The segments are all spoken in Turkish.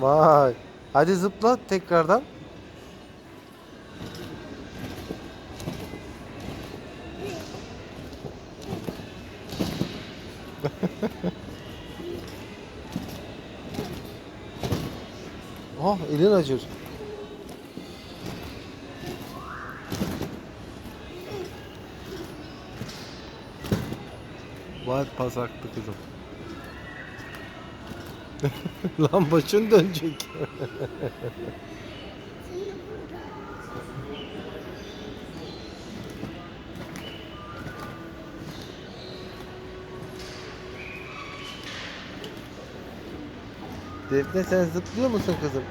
Vay. Hadi zıpla tekrardan. oh elin acır. Var pas aktı kızım. Lan başın dönecek. Defne sen zıplıyor musun kızım?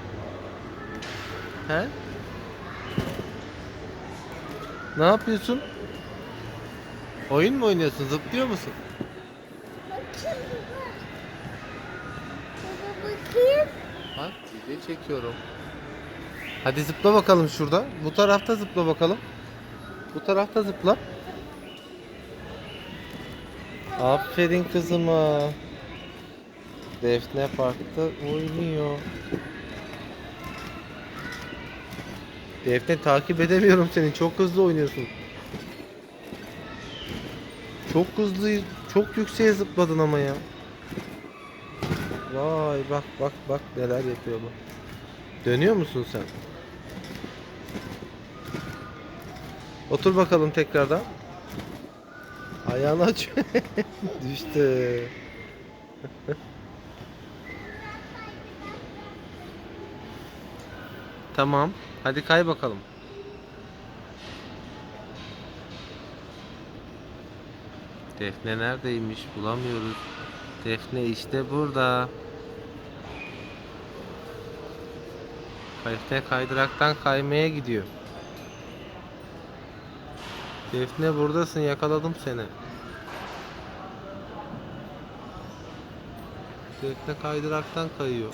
He? Ne yapıyorsun? Oyun mu oynuyorsun? Zıplıyor musun? Bak video çekiyorum. Hadi zıpla bakalım şurada. Bu tarafta zıpla bakalım. Bu tarafta zıpla. Aferin kızıma. Defne parkta oynuyor. Defne takip edemiyorum seni. Çok hızlı oynuyorsun. Çok hızlı, çok yükseğe zıpladın ama ya. Vay bak bak bak neler yapıyor bu. Dönüyor musun sen? Otur bakalım tekrardan. Ayağını aç. Düştü. tamam. Hadi kay bakalım. Defne neredeymiş? Bulamıyoruz. Defne işte burada. Defne kaydıraktan kaymaya gidiyor. Defne buradasın yakaladım seni. Defne kaydıraktan kayıyor.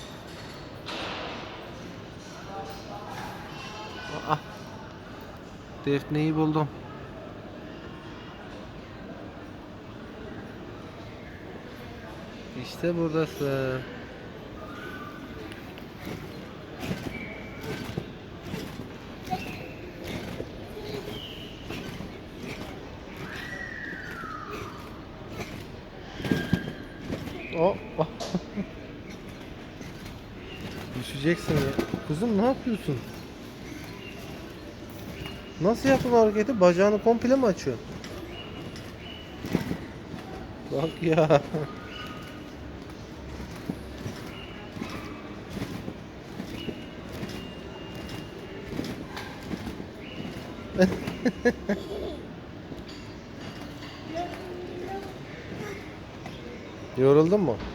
Aa, Defne'yi buldum. İşte buradasın. Oh, oh. Düşeceksin ya. Kuzum ne yapıyorsun? Nasıl yaptın hareketi? Bacağını komple mi açıyorsun? Bak ya. Yoruldun mu?